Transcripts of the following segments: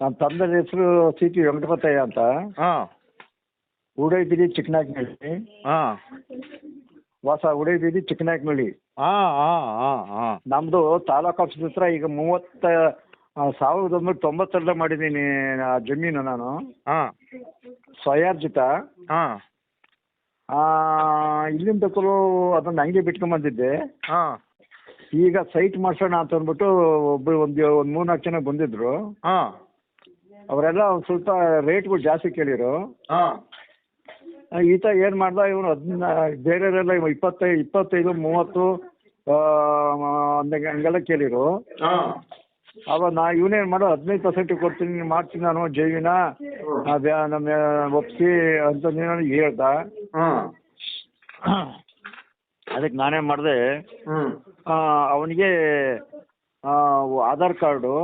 ನಮ್ಮ ತಂದೆ ಹೆಸರು ಸಿ ಟಿ ವೆಂಕಟಪತಯ್ಯ ಅಂತ. ಹಾಂ. ಉಡೈಬಿರಿ ಚಿಕ್ಕನಾಯಕನಹಳ್ಳಿ ಹಾಂ. ವಾಸ ಉಡೈಬಿರಿ ಚಿಕ್ಕನಾಯಕನಹಳ್ಳಿ ಹಾಂ ಹಾಂ ಹಾಂ ಹಾಂ. ನಮ್ಮದು ತಾಲೂಕು ಆಫೀಸ್ ಹತ್ರ ಈಗ ಮೂವತ್ತ ಆ, ಸಾವಿರದ ಒಂಬೈನೂರ ತೊಂಬತ್ತೆರಡೇ ಮಾಡಿದ್ದೀನಿ ಆ ಜಮೀನು ನಾನು. ಹಾಂ. ಸ್ವಯಾರ್ಜಿತ. ಹಾಂ. ಆ, ಇಲ್ಲಿಂದ ಅದನ್ನ ಅದನ್ನು ಹಂಗೆ ಬಿಟ್ಕೊಂಬಂದಿದ್ದೆ ಹಾಂ. ಈಗ ಸೈಟ್ ಮಾಡ್ಸೋಣ ಅಂತ ಅಂದ್ಬಿಟ್ಟು ಒಬ್ಬರು ಒಂದು ಒಂದು ಮೂರು ನಾಲ್ಕು ಜನ ಬಂದಿದ್ರು. ಹಾಂ. ಅವರೆಲ್ಲ ಒಂದು ಸ್ವಲ್ಪ ರೇಟ್ಗಳು ಜಾಸ್ತಿ ಕೇಳಿರು ಹಾಂ. ಈತ ಏನು ಮಾಡ್ದ ಇವನು ಅದನ್ನ ಬೇರೆಯವರೆಲ್ಲ ಇವ ಇಪ್ಪತ್ತೈದು ಇಪ್ಪತ್ತೈದು ಮೂವತ್ತು ಆ, ಹಂಗೆ- ಹಂಗೆಲ್ಲ ಕೇಳಿರು ಅವ ಅವಾಗ ನಾ ಇವನೇನು ಮಾಡೋ ಹದಿನೈದು ಪರ್ಸೆಂಟಿಗೆ ಕೊಡ್ತೀನಿ ಮಾಡ್ತೀನಿ ನಾನು ಜೈವಿನ ಅದೇ ನಮ್ಮ ಒಪ್ಸಿ ಅಂತ ನೀನು ಹೇಳ್ದ. ಅದಕ್ಕೆ ನಾನೇನು ಮಾಡಿದೆ ಅವನಿಗೆ Aadhaar card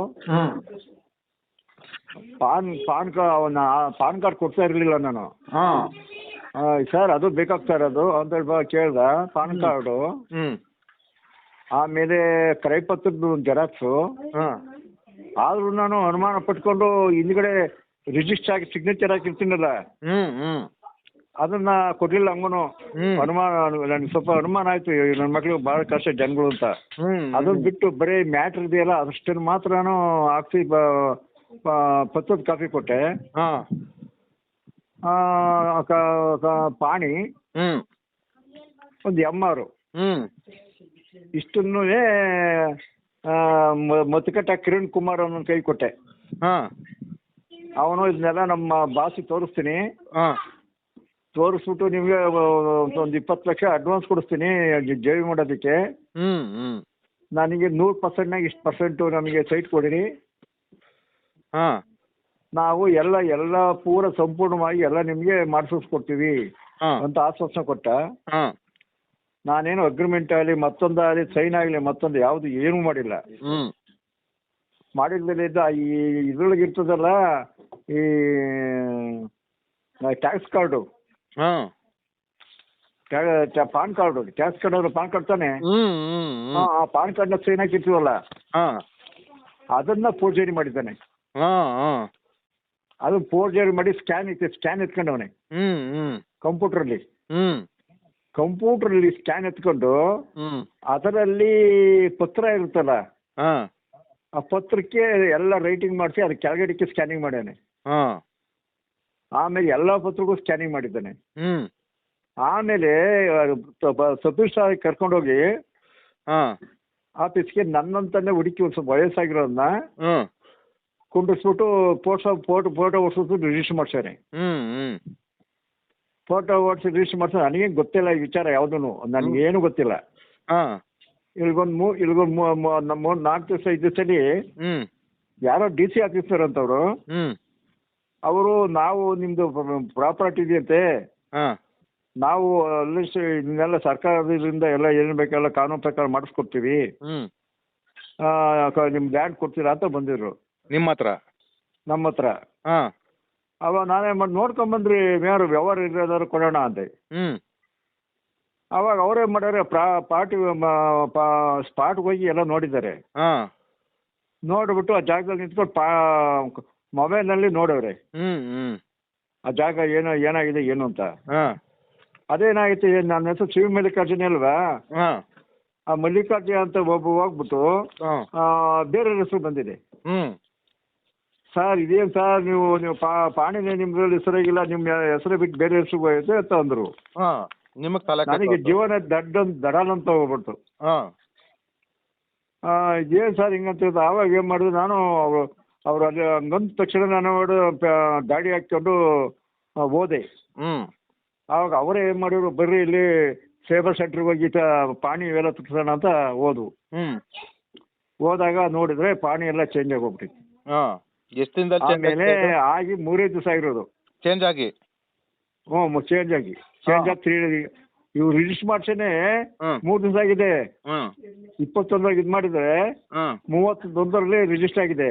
PAN PAN card PAN card ಕೊಡ್ತಾ ಇರಲಿಲ್ಲ ನಾನು. ಹಾಂ. ಸರ್ ಅದು ಬೇಕಾಗ್ತಾ ಇರೋದು ಅಂತ ಹೇಳಿ ಬಾ ಕೇಳ್ದ ಪಾನ್ ಕಾರ್ಡು. ಹ್ಞೂ ಆಮೇಲೆ ಕರೆ ಒಂದು ಜೆರಾಕ್ಸು. ಹಾಂ. ಆದರೂ ನಾನು ಅನುಮಾನ ಪಟ್ಕೊಂಡು ಹಿಂದ್ಗಡೆ ರಿಜಿಸ್ಟರ್ ಆಗಿ ಸಿಗ್ನೇಚರ್ ಹಾಕಿರ್ತೀನಲ್ಲ ಹ್ಞೂ ಹ್ಞೂ ಅದನ್ನ ಕೊಡ್ಲಿಲ್ಲ ಹಂಗನು. ಅನುಮಾನ ನನಗೆ ಸ್ವಲ್ಪ ಅನುಮಾನ ಆಯ್ತು ನನ್ನ ಮಕ್ಳಿಗೆ ಬಹಳ ಕಷ್ಟ ಜನಗಳು ಅಂತ. ಅದನ್ನ ಬಿಟ್ಟು ಬರೀ ಮ್ಯಾಟ್ರ್ ಇದೆಯಲ್ಲ ಅಷ್ಟನ್ನು ಮಾತ್ರ ನಾನು ಹಾಕ್ಸಿ ಪತ್ರದ ಕಾಫಿ ಕೊಟ್ಟೆ. ಹಾಂ. ಆ, ಕ- ಕ- ಪಾಣಿ. ಹ್ಞೂ ಒಂದು ಎಂ ಆರು ಹ್ಞೂ ಇಷ್ಟನ್ನೂ ಮತಕಟ್ಟ ಕಿರಣ್ ಕುಮಾರ್ ಅವನ ಕೈ ಕೊಟ್ಟೆ. ಹಾಂ. ಅವನು ಇದನ್ನೆಲ್ಲ ನಮ್ಮ ಬಾಸಿ ತೋರಿಸ್ತೀನಿ. ಹಾಂ. ತೋರಿಸ್ಬಿಟ್ಟು ನಿಮಗೆ ಒಂದು ಇಪ್ಪತ್ತು ಲಕ್ಷ ಅಡ್ವಾನ್ಸ್ ಕೊಡಿಸ್ತೀನಿ ಜೇವಿ ಮಾಡೋದಕ್ಕೆ. ಹ್ಞೂ ಹ್ಞೂ ನನಗೆ ನೂರು ಪರ್ಸೆಂಟ್ನಾಗ ಇಷ್ಟು ಪರ್ಸೆಂಟು ನಮಗೆ ಸೈಟ್ ಕೊಡಿರಿ. ಹಾಂ. ನಾವು ಎಲ್ಲ ಎಲ್ಲ ಪೂರ ಸಂಪೂರ್ಣವಾಗಿ ಎಲ್ಲ ನಿಮಗೆ ಮಾಡಿಸ್ಕೊಡ್ತೀವಿ ಹಾಂ. ಅಂತ ಆಶ್ವಾಸನೆ ಕೊಟ್ಟ. ಹಾಂ. ನಾನೇನು ಅಗ್ರಿಮೆಂಟ್ ಆಗಲಿ ಮತ್ತೊಂದು ಆಗಲಿ ಸೈನ್ ಆಗಲಿ ಮತ್ತೊಂದು ಯಾವುದು ಏನೂ ಮಾಡಿಲ್ಲ. ಹ್ಞೂ ಮಾಡಿದ್ಮೇಲಿದ್ದ ಈ ಇದ್ರೊಳಗೆ ಇರ್ತದಲ್ಲ ಈ ಟ್ಯಾಕ್ಸ್ ಕಾರ್ಡು ಹಾಂ. ಪಾನ್ ಕಾರ್ಡು ಟ್ಯಾಕ್ಸ್ ಕಾರ್ಡ್ ಅಂದ್ರೆ ಪಾನ್ ಕಾರ್ಡ್ ತಾನೆ? ಹ್ಞೂ ಹ್ಞೂ ಆ ಪಾನ್ ಕಾರ್ಡ್ನ ಸೈನ್ ಹಾಕಿರ್ತೀವಲ್ಲ? ಹಾಂ. ಅದನ್ನ ಪೂಜೆ ಮಾಡಿದ್ದಾನೆ. ಹಾಂ ಹಾಂ. ಅದು ಫೋರ್ಜರಿ ಮಾಡಿ ಸ್ಕ್ಯಾನ್ ಇತ್ತು ಸ್ಕ್ಯಾನ್ ಎತ್ಕೊಂಡವನೆ. ಹ್ಞೂ ಹ್ಞೂ ಕಂಪ್ಯೂಟ್ರಲ್ಲಿ. ಹ್ಞೂ ಕಂಪ್ಯೂಟ್ರಲ್ಲಿ ಸ್ಕ್ಯಾನ್ ಎತ್ಕೊಂಡು ಅದರಲ್ಲಿ ಪತ್ರ ಇರುತ್ತಲ್ಲ ಹಾಂ. ಆ ಪತ್ರಕ್ಕೆ ಎಲ್ಲ ರೈಟಿಂಗ್ ಮಾಡಿಸಿ ಅದ್ರ ಕೆಳಗಡೆ ಸ್ಕ್ಯಾನಿಂಗ್ ಮಾಡ್ಯಾನೆ. ಹಾಂ. ಆಮೇಲೆ ಎಲ್ಲ ಪತ್ರಗೂ ಸ್ಕ್ಯಾನಿಂಗ್ ಮಾಡಿದ್ದಾನೆ. ಹ್ಞೂ ಆಮೇಲೆ ಸತೀಶ್ ಕರ್ಕೊಂಡೋಗಿ ಹಾಂ. ಆಫೀಸ್ಗೆ ನನ್ನಂತಾನೆ ಹುಡುಕಿ ಒಂದು ಸ್ವಲ್ಪ ವಯಸ್ಸಾಗಿರೋದನ್ನ ಕುಂಡಿಸ್ಬಿಟ್ಟು ಫೋಟೋ ಫೋಟೋ ಫೋಟೋ ಓಡಿಸ್ಬಿಟ್ಟು ರಿಜಿಸ್ಟರ್ ಮಾಡ್ಸ್ಯಾನೆ ಹ್ಞೂ ಫೋಟೋ ಓಡಿಸಿ ರಿಜಿಸ್ಟರ್ ಮಾಡ್ಸ ನನಗೇನು ಗೊತ್ತಿಲ್ಲ ಈ ವಿಚಾರ ಯಾವುದೂ ನನಗೇನು ಗೊತ್ತಿಲ್ಲ. ಹಾಂ. ಇಲ್ಗೊಂದು ಮೂ ಇಲ್ಗೊಂದು ನಮ್ಮ ನಾಲ್ಕು ದಿವಸ ಐದು ದಿವಸದಲ್ಲಿ ಹ್ಞೂ ಯಾರೋ ಡಿ ಸಿ ಆಫೀಸರ್ ಅಂತವರು. ಹ್ಞೂ ಅವರು ನಾವು ನಿಮ್ಮದು ಪ್ರಾಪರ್ಟಿ ಇದೆಯಂತೆ. ಹಾಂ. ನಾವು ಅಲ್ಲಿ ಇದನ್ನೆಲ್ಲ ಸರ್ಕಾರದಿಂದ ಎಲ್ಲ ಏನು ಬೇಕೆಲ್ಲ ಕಾನೂನು ಪ್ರಕಾರ ಮಾಡಿಸ್ಕೊಡ್ತೀವಿ. ಹ್ಞೂ ನಿಮ್ಮ ಲ್ಯಾಂಡ್ ಕೊಡ್ತೀರಾ ಅಂತ ಬಂದಿದ್ರು. ನಿಮ್ಮ ಹತ್ರ ನಮ್ಮ ಹತ್ರ ಹಾಂ. ಅವಾಗ ನಾನೇ ಮಾಡಿ ನೋಡ್ಕೊಂಬಂದ್ರಿ ಮೇಯರ್ ವ್ಯವಹಾರ ಇರೋದಾದ್ರು ಕೊಡೋಣ ಅಂತ ಹ್ಞೂ ಅವಾಗ ಅವರೇ ಮಾಡ್ಯಾರೆ ಪ್ರಾ ಪಾರ್ಟಿ ಸ್ಪಾಟ್ ಹೋಗಿ ಎಲ್ಲ ನೋಡಿದ್ದಾರೆ. ಹಾಂ. ನೋಡಿಬಿಟ್ಟು ಆ ಜಾಗದಲ್ಲಿ ನಿಂತ್ಕೊಂಡು ಪಾ ಮೊಬೈಲ್ನಲ್ಲಿ ನೋಡವ್ರೆ. ಹ್ಞೂ ಹ್ಞೂ ಆ ಜಾಗ ಏನೋ ಏನಾಗಿದೆ ಏನು ಅಂತ. ಹಾಂ. ಅದೇನಾಗಿತ್ತು ನನ್ನ ಹೆಸರು ಶಿವ ಮಲ್ಲಿಕಾರ್ಜುನ ಅಲ್ವಾ? ಹಾಂ. ಆ ಮಲ್ಲಿಕಾರ್ಜುನ ಅಂತ ಒಬ್ಬ ಹೋಗ್ಬಿಟ್ಟು ಬೇರೆ ಹೆಸರು ಬಂದಿದೆ. ಹ್ಞೂ ಸರ್ ಇದೇನು ಸರ್ ನೀವು ನೀವು ಪಾಣಿನೇ ನಿಮ್ದ್ರಲ್ಲಿ ಹೆಸರಾಗಿಲ್ಲ ನಿಮ್ಮ ಹೆಸರು ಬಿಟ್ಟು ಬೇರೆ ಹೆಸರು ಹೋಯ್ತು ಅಂತ ಅಂದರು. ಹಾಂ ನಿಮಗೆ ತಲೆ ನನಗೆ ಜೀವನ ದಡ್ಡ ಅಂತ ಹೋಗ್ಬಿಡ್ತು. ಹಾಂ. ಏನು ಸರ್ ಹಿಂಗಂತ ಆವಾಗ ಏನು ಮಾಡಿದ್ರು ನಾನು ಅವರು ಅವ್ರು ಅಲ್ಲಿ ಹಂಗಂದ ತಕ್ಷಣ ನಾನು ಗಾಡಿ ಹಾಕ್ಕೊಂಡು ಹೋದೆ. ಹ್ಞೂ ಆವಾಗ ಅವರೇ ಏನು ಮಾಡಿದ್ರು ಬರ್ರಿ ಇಲ್ಲಿ ಸೇಬರ್ ಸೆಂಟ್ರಿಗೆ ಹೋಗಿ ಪಾಣಿ ಇವೆಲ್ಲ ತುಟ್ಟಿಸೋಣ ಅಂತ ಹೋದ್ವು ಹ್ಞೂ ಹೋದಾಗ ನೋಡಿದ್ರೆ ಪಾಣಿ ಎಲ್ಲ ಚೇಂಜ್ ಆಗೋಗ್ಬಿಟ್ಟಿತ್ತು ಹಾಂ. ಎಷ್ಟು ದಿನದಲ್ಲಿ ಆಮೇಲೆ ಆಗಿ ಮೂರೇ ದಿವಸ ಆಗಿರೋದು. ಚೇಂಜ್ ಆಗಿ? ಹ್ಞೂ ಚೇಂಜ್ ಆಗಿ. ಚೇಂಜ್ ಆಗಿ ತ್ರೀ ಇವ್ರು ರಿಜಿಸ್ಟರ್ ಮಾಡ್ಸೇನೆ ಹ್ಮ್. ಮೂರು ದಿವಸ ಆಗಿದೆ. ಹ್ಞೂ. ಇಪ್ಪತ್ತೊಂದರಾಗ ಇದು ಮಾಡಿದ್ರೆ ಮೂವತ್ತೊಂದರಲ್ಲಿ ರಿಜಿಸ್ಟರ್ ಆಗಿದೆ.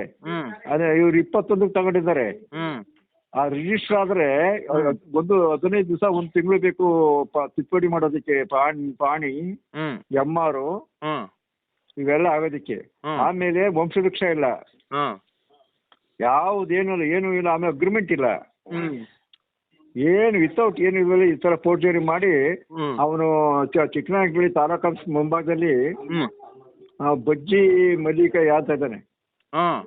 ಅದೇ ಇವ್ರು ಇಪ್ಪತ್ತೊಂದಕ್ಕೆ ತಗೊಂಡಿದ್ದಾರೆ. ಆ ರಿಜಿಸ್ಟರ್ ಆದ್ರೆ ಒಂದು ಹದಿನೈದು ದಿವಸ ಒಂದು ತಿಂಗಳು ಬೇಕು ಪ- ತಿದ್ದುಪಡಿ ಮಾಡೋದಕ್ಕೆ ಪಾಣಿ ಪಾಣಿ ಆರ್ ಎಂ ಆರು ಹ್ಞೂ. ಇವೆಲ್ಲ ಆಗೋದಕ್ಕೆ. ಹ್ಮ್. ಆಮೇಲೆ ವಂಶವೃಕ್ಷ ಇಲ್ಲ ಯಾವುದೇನು ಇಲ್ಲ ಏನೂ ಇಲ್ಲ ಆಮೇಲೆ ಅಗ್ರಿಮೆಂಟ್ ಇಲ್ಲ. ಹ್ಮ್. ಏನು ವಿತೌಟ್ ಏನು ಇಲ್ಲ ಈ ತರ ಫೋರ್ಜರಿ ಮಾಡಿ ಹ್ಮ್. ಅವನು ಚಿಕ್ಕನಾಗಲಿ ತಾಲೂಕು ಆಫೀಸ್ ಮುಂಭಾಗದಲ್ಲಿ ಹ್ಮ್. ಆ, ಬಜ್ಜಿ ಮಲ್ಲಿಕ ಯಾತ ಇದ್ದಾನೆ. ಹಾ.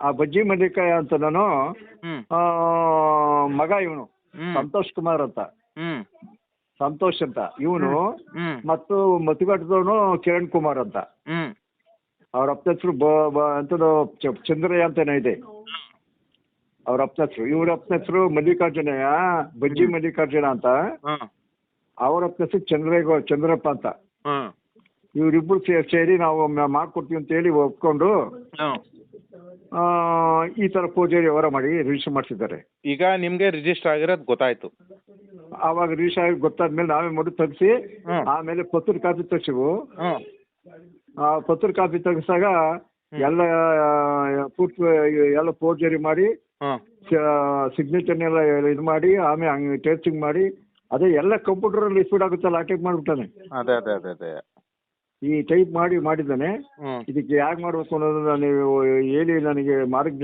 ಆ ಬಜ್ಜಿ ಮಲ್ಲಿಕ ಅಂತ ನಾನು ಹ್ಮ್. ಆ, ಮಗ ಇವನು ಹ್ಮ್. ಸಂತೋಷ್ ಕುಮಾರ್ ಅಂತ. ಹ್ಮ್. ಸಂತೋಷ್ ಅಂತ. ಇವನು ಹ್ಮ್. ಮತ್ತು ಮತುಗಟ್ಟದವನು ಕಿರಣ್ ಕುಮಾರ್ ಅಂತ. ಹ್ಮ್. ಅವ್ರ ಅಪ್ಪನ ಹೆಸರು ಬ ಬ ಅಂತದ್ದು ಚ- ಚಂದ್ರಯ್ಯ ಅಂತೇನೋ ಇದೆ. ಅವ್ರ ಅಪ್ಪ ಹೆಸರು ಇವ್ರ ಅಪ್ಪನ ಹೆಸರು ಮಲ್ಲಿಕಾರ್ಜುನಯ್ಯ ಬಜ್ಜಿ ಮಲ್ಲಿಕಾರ್ಜುನ ಅಂತ. ಅವ್ರ ಅಪ್ಪ ಹೆಸರು ಚಂದ್ರೇಗೌ ಚಂದ್ರಪ್ಪ ಅಂತ. ಇವರಿಬ್ರು ಸೇರಿ ನಾವು ಮಾಡ್ಕೊಡ್ತೀವಿ ಅಂತ ಹೇಳಿ ಒಪ್ಕೊಂಡು ಆ, ಈ ತರ ಪೂಜೆ ವ್ಯವಹಾರ ಮಾಡಿ ರಿಜಿಸ್ಟರ್ ಮಾಡಿಸಿದ್ದಾರೆ. ಈಗ ನಿಮ್ಗೆ ರಿಜಿಸ್ಟರ್ ಆಗಿರೋದು ಗೊತ್ತಾಯ್ತು. ಅವಾಗ ರಿಜಿಸ್ಟರ್ ಆಗಿ ಗೊತ್ತಾದ್ಮೇಲೆ ನಾವೇ ಮಾಡಿ ತರಿಸಿ. ಆಮೇಲೆ ಪತ್ರ ಕಾಪಿ ತೆಗ್ಸಿವು ಹ್ಮ್. ಆ ಪತ್ರ ಕಾಪಿ ತೆಗ್ಸಾಗ ಎಲ್ಲ ಪೂರ್ತಿ ಎಲ್ಲ ಫೋರ್ಜರಿ ಮಾಡಿ ಸಿಗ್ನೇಚರ್ ಸಿಗ್ನೇಚರ್ನೆಲ್ಲ ಇದು ಮಾಡಿ ಆಮೇಲೆ ಹಂಗೆ ಟೇಸ್ಟಿಂಗ್ ಮಾಡಿ ಅದೇ ಎಲ್ಲ ಕಂಪ್ಯೂಟರಲ್ಲಿ ಸ್ಪೀಡ್ ಆಗುತ್ತಲ್ಲ ಆ ಟೈಪ್ ಮಾಡಿಬಿಟ್ಟಾನೆ. ಅದೇ ಅದೇ ಅದೇ ಅದೇ. ಈ ಟೈಪ್ ಮಾಡಿ ಮಾಡಿದ್ದಾನೆ. ಹ್ಮ್. ಇದಕ್ಕೆ ಯಾಕೆ ಮಾಡಬೇಕು ಅನ್ನೋದನ್ನ ನೀವು ಹೇಳಿ ನನಗೆ ಮಾರ್ಗ